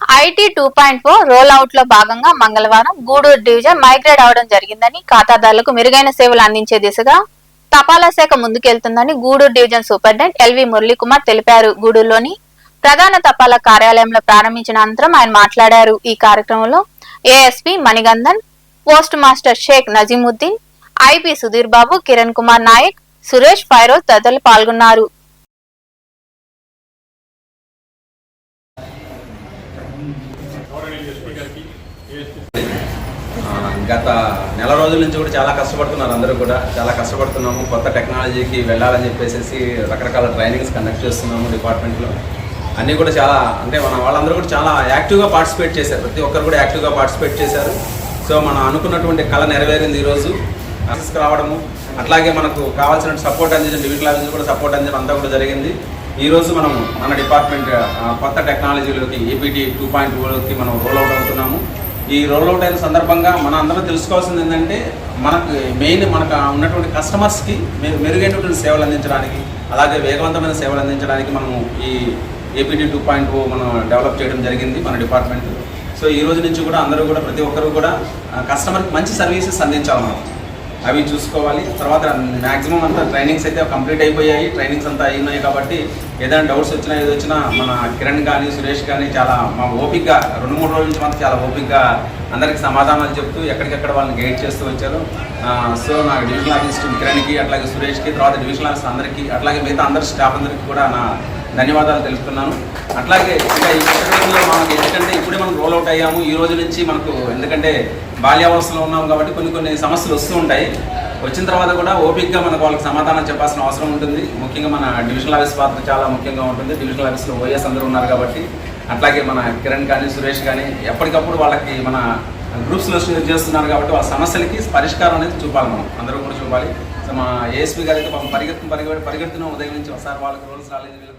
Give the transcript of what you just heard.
IT two point four roll అవుట్లో భాగంగా మంగళవారం Gudur division migrate అవడం జరిగిందని ఖాతాదారులకు మెరుగైన సేవలు అందించే దిశగా తపాలా శాఖ ముందుకెళ్తుందని Gudur division superintendent L V Muralikumar తెలిపారు. గూడూరులోని ప్రధాన తపాలా కార్యాలయంలో ప్రారంభించిన అనంతరం ఆయన మాట్లాడారు. ఈ కార్యక్రమంలో ASP Manigandhan post master Shaik Nazimuddin IP Sudhir Babu Kiran Kumar Nayak Suresh Firoz తదితరులు పాల్గొన్నారు. గత నెల రోజుల నుంచి కూడా చాలా కష్టపడుతున్నారు అందరూ కూడా. చాలా కష్టపడుతున్నాము. కొత్త టెక్నాలజీకి వెళ్ళాలని చెప్పేసి రకరకాల ట్రైనింగ్స్ కండక్ట్ చేస్తున్నాము డిపార్ట్మెంట్లో అన్నీ కూడా చాలా అంటే మన వాళ్ళందరూ కూడా చాలా యాక్టివ్గా పార్టిసిపేట్ చేశారు. ప్రతి ఒక్కరు కూడా యాక్టివ్గా పార్టిసిపేట్ చేశారు. సో మనం అనుకున్నటువంటి కళ నెరవేరింది ఈరోజు. ఆఫీస్కి రావడము అట్లాగే మనకు కావాల్సిన సపోర్ట్ అందించడం డివిజన్ ఆఫీస్ కూడా సపోర్ట్ అందించడం అంతా కూడా జరిగింది. ఈరోజు మనం మన డిపార్ట్మెంట్ కొత్త టెక్నాలజీలోకి ఏపీటీ టూ పాయింట్ టూలోకి మనం రోల్ అవుట్ అవుతున్నాము. ఈ రోల్ అవుట్ అయిన సందర్భంగా మన అందరం తెలుసుకోవాల్సింది ఏంటంటే మనకు మెయిన్ మనకు ఉన్నటువంటి కస్టమర్స్కి మెరుగైనటువంటి సేవలు అందించడానికి అలాగే వేగవంతమైన సేవలు అందించడానికి మనము ఈ ఏపీటీ టూ పాయింట్ మనం డెవలప్ చేయడం జరిగింది మన డిపార్ట్మెంట్. సో ఈ రోజు నుంచి కూడా అందరూ కూడా ప్రతి ఒక్కరూ కూడా కస్టమర్కి మంచి సర్వీసెస్ అందించాలి మనం. అవి చూసుకోవాలి. తర్వాత మ్యాక్సిమం అంతా ట్రైనింగ్స్ అయితే కంప్లీట్ అయిపోయాయి. ట్రైనింగ్స్ అంతా అయినాయి కాబట్టి ఏదైనా డౌట్స్ వచ్చినా ఏది వచ్చినా మన కిరణ్ కానీ సురేష్ కానీ చాలా మా ఓపిక్గా రెండు మూడు రోజుల నుంచి మనకు చాలా ఓపిక్గా అందరికి సమాధానాలు చెప్తూ ఎక్కడికెక్కడ వాళ్ళని గైడ్ చేస్తూ వచ్చారు. సో నాకు డివిజనల్ ఆఫీస్ కిరణ్కి అట్లాగే సురేష్కి తర్వాత డివిజనల్ ఆఫీస్ అందరికీ అట్లాగే మిగతా అందరి స్టాఫ్ అందరికీ కూడా నా ధన్యవాదాలు తెలుపుతున్నాను. అట్లాగే ఇంకా ఈ పుస్తకంలో మనకి ఎందుకంటే ఇప్పుడే మనం రోల్ అవుట్ అయ్యాము. ఈ రోజు నుంచి మనకు ఎందుకంటే బాల్యావస్థలో ఉన్నాం కాబట్టి కొన్ని కొన్ని సమస్యలు వస్తూ ఉంటాయి. వచ్చిన తర్వాత కూడా ఓపిక్గా మనకు వాళ్ళకి సమాధానం చెప్పాల్సిన అవసరం ఉంటుంది. ముఖ్యంగా మన డివిజనల్ ఆఫీస్ పాత్ర చాలా ముఖ్యంగా ఉంటుంది. డివిజనల్ ఆఫీస్లో ఓఎస్ అందరూ ఉన్నారు కాబట్టి అట్లాగే మన కిరణ్ కానీ సురేష్ కానీ ఎప్పటికప్పుడు వాళ్ళకి మన గ్రూప్స్లో చేస్తున్నారు కాబట్టి వాళ్ళ సమస్యలకి పరిష్కారం అనేది చూపాలి మనం. అందరూ కూడా చూపాలి. సో మా ఏఎస్పీ గారికి పరిగెత్తు పరిగెత్తు పరిగె ఉదయం నుంచి ఒకసారి వాళ్ళకి రూల్స్ రాలేదు వీళ్ళకి